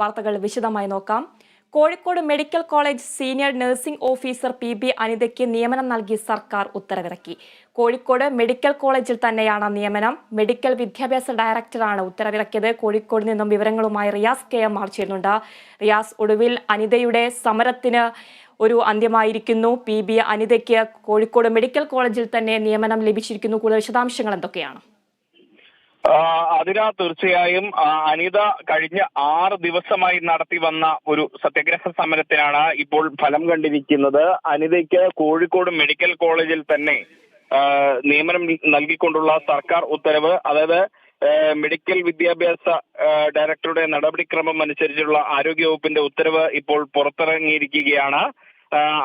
വാർത്തകൾ വിശദമായി നോക്കാം. Kozhikode medical college senior nursing officer P B അനിതയ്ക്ക് നിയമനം നൽകി സർക്കാർ ഉത്തരവിറക്കി. കോഴിക്കോട് മെഡിക്കൽ കോളേജിൽ തന്നെയാണ് നിയമനം. മെഡിക്കൽ വിദ്യാഭ്യാസ ഡയറക്ടറാണ് ഉത്തരവിറക്കിയത്. കോഴിക്കോട് നിന്നും വിവരങ്ങളുമായി റിയാസ് കെ എം ആർ ചേരുന്നുണ്ട് റിയാസ് ഒടുവിൽ അനിതയുടെ സമരത്തിന് ഒരു അന്ത്യമായിരിക്കുന്നു. പി ബി അനിതയ്ക്ക് കോഴിക്കോട് മെഡിക്കൽ കോളേജിൽ തന്നെ നിയമനം ലഭിച്ചിരിക്കുന്നു. കൂടുതൽ വിശദാംശങ്ങൾ എന്തൊക്കെയാണ്? അതിന തീർച്ചയായും അനിത കഴിഞ്ഞ ആറ് ദിവസമായി നടത്തി വന്ന ഒരു സത്യഗ്രഹ സമരത്തിനാണ് ഇപ്പോൾ ഫലം കണ്ടിരിക്കുന്നത്. അനിതയ്ക്ക് കോഴിക്കോട് മെഡിക്കൽ കോളേജിൽ തന്നെ നിയമനം നൽകിക്കൊണ്ടുള്ള സർക്കാർ ഉത്തരവ്. അതായത് മെഡിക്കൽ വിദ്യാഭ്യാസ ഡയറക്ടറുടെ നടപടിക്രമം അനുസരിച്ചുള്ള ആരോഗ്യവകുപ്പിന്റെ ഉത്തരവ് ഇപ്പോൾ പുറത്തിറങ്ങിയിരിക്കുകയാണ്.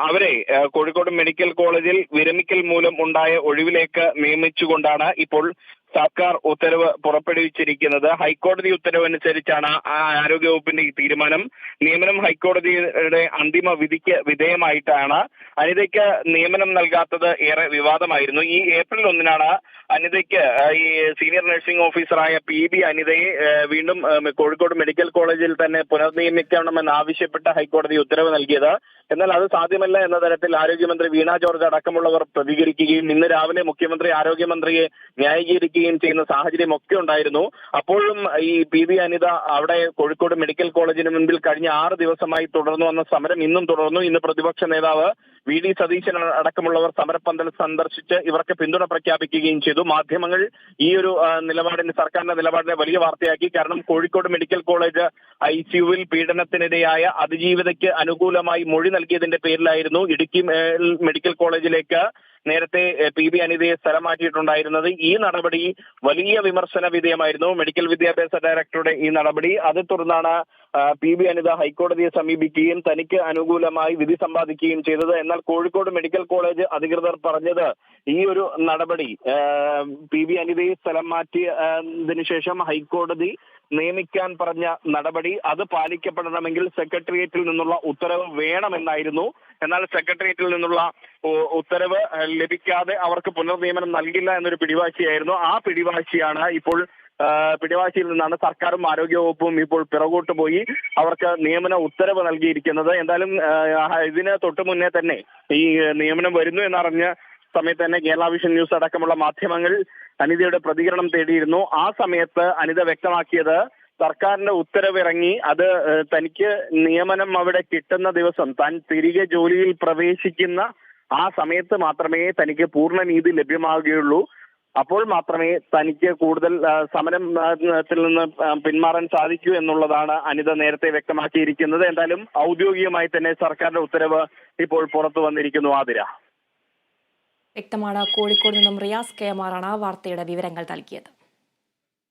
അവരെ കോഴിക്കോട് മെഡിക്കൽ കോളേജിൽ വിരമിക്കൽ മൂലം ഉണ്ടായ ഒഴിവിലേക്ക് നിയമിച്ചുകൊണ്ടാണ് ഇപ്പോൾ സർക്കാർ ഉത്തരവ് പുറപ്പെടുവിച്ചിരിക്കുന്നത്. ഹൈക്കോടതി ഉത്തരവനുസരിച്ചാണ് ആ ആരോഗ്യവകുപ്പിന്റെ ഈ തീരുമാനം. നിയമനം ഹൈക്കോടതിയുടെ അന്തിമ വിധിക്ക് വിധേയമായിട്ടാണ് അനിതയ്ക്ക് നിയമനം നൽകാത്തത് ഏറെ വിവാദമായിരുന്നു. ഈ ഏപ്രിൽ ഒന്നിനാണ് അനിതയ്ക്ക് ഈ സീനിയർ നഴ്സിംഗ് ഓഫീസറായ പി ബി അനിതയെ വീണ്ടും കോഴിക്കോട് മെഡിക്കൽ കോളേജിൽ തന്നെ പുനർനിയമിക്കണമെന്ന് ആവശ്യപ്പെട്ട് ഹൈക്കോടതി ഉത്തരവ് നൽകിയത്. എന്നാൽ അത് സാധ്യമല്ല എന്ന തരത്തിൽ ആരോഗ്യമന്ത്രി വീണ ജോർജ് അടക്കമുള്ളവർ പ്രതികരിക്കുകയും ഇന്ന് രാവിലെ മുഖ്യമന്ത്രി ആരോഗ്യമന്ത്രിയെ ന്യായീകരിക്കുകയും ചെയ്യുന്ന സാഹചര്യം ഒക്കെ ഉണ്ടായിരുന്നു. അപ്പോഴും ഈ പി വി അനിത അവിടെ കോഴിക്കോട് മെഡിക്കൽ കോളേജിന് മുൻപിൽ കഴിഞ്ഞ ആറ് ദിവസമായി തുടർന്നു വന്ന സമരം ഇന്നും തുടർന്നു. ഇന്ന് പ്രതിപക്ഷ നേതാവ് വി ഡി സതീശൻ അടക്കമുള്ളവർ സമരപ്പന്തൽ സന്ദർശിച്ച് ഇവർക്ക് പിന്തുണ പ്രഖ്യാപിക്കുകയും ചെയ്തു. മാധ്യമങ്ങൾ ഈ ഒരു നിലപാടിന് സർക്കാരിന്റെ നിലപാടിനെ വലിയ വാർത്തയാക്കി. കാരണം കോഴിക്കോട് മെഡിക്കൽ കോളേജ് ഐ സിയുവിൽ പീഡനത്തിനിരയായ അതിജീവിതയ്ക്ക് അനുകൂലമായി മൊഴി നൽകിയതിന്റെ പേരിലായിരുന്നു ഇടുക്കി മെഡിക്കൽ കോളേജിലേക്ക് നേരത്തെ പി ബി അനിതയെ സ്ഥലം മാറ്റിയിട്ടുണ്ടായിരുന്നത് ഈ നടപടി വലിയ വിമർശന വിധേയമായിരുന്നു. മെഡിക്കൽ വിദ്യാഭ്യാസ ഡയറക്ടറുടെ ഈ നടപടി. അതേ തുടർന്നാണ് പി. ബി. അനിത ഹൈക്കോടതിയെ സമീപിക്കുകയും തനിക്ക് അനുകൂലമായി വിധി സമ്പാദിക്കുകയും ചെയ്തത്. എന്നാൽ കോഴിക്കോട് മെഡിക്കൽ കോളേജ് അധികൃതർ പറഞ്ഞത് ഈ ഒരു നടപടി പി. ബി. അനിതയെ സ്ഥലം മാറ്റിയതിനു ശേഷം ഹൈക്കോടതി നിയമിക്കാൻ പറഞ്ഞ നടപടി അത് പാലിക്കപ്പെടണമെങ്കിൽ സെക്രട്ടേറിയറ്റിൽ നിന്നുള്ള ഉത്തരവ് വേണമെന്നായിരുന്നു. എന്നാൽ സെക്രട്ടേറിയറ്റിൽ നിന്നുള്ള ഉത്തരവ് ലഭിക്കാതെ അവർക്ക് പുനർനിയമനം നൽകില്ല എന്നൊരു പിടിവാശിയായിരുന്നു. ആ പിടിവാശിയാണ് ഇപ്പോൾ പിടിവാശിയിൽ നിന്നാണ് സർക്കാരും ആരോഗ്യവകുപ്പും ഇപ്പോൾ പിറകോട്ട് പോയി അവർക്ക് നിയമന ഉത്തരവ് നൽകിയിരിക്കുന്നത്. എന്തായാലും ഇതിന് തൊട്ടു മുന്നേ തന്നെ ഈ നിയമനം വരുന്നു എന്നറിഞ്ഞ സമയത്ത് തന്നെ കേരള വിഷൻ ന്യൂസ് അടക്കമുള്ള മാധ്യമങ്ങൾ അനിതയുടെ പ്രതികരണം തേടിയിരുന്നു. ആ സമയത്ത് അനിത വ്യക്തമാക്കിയത് സർക്കാരിന്റെ ഉത്തരവിറങ്ങി അത് തനിക്ക് നിയമനം അവിടെ കിട്ടുന്ന ദിവസം താൻ തിരികെ ജോലിയിൽ പ്രവേശിക്കുന്ന ആ സമയത്ത് മാത്രമേ തനിക്ക് പൂർണ നീതി ലഭ്യമാവുകയുള്ളൂ അപ്പോൾ മാത്രമേ തനിക്ക് കൂടുതൽ ആ, സമരം ആ, ത്തിൽ നിന്ന് പിന്മാറാൻ സാധിക്കൂ എന്നുള്ളതാണ് അനിത നേരത്തെ വ്യക്തമാക്കിയിരിക്കുന്നത്. എന്തായാലും ഔദ്യോഗികമായി തന്നെ സർക്കാരിന്റെ ഉത്തരവ് ഇപ്പോൾ പുറത്തു വന്നിരിക്കുന്നു. ആതിര. വ്യക്തമാണ്. കോഴിക്കോട് നിന്നും റിയാസ് കെ എം ആറാണ് വാർത്തയുടെ വിവരങ്ങൾ നൽകിയത്.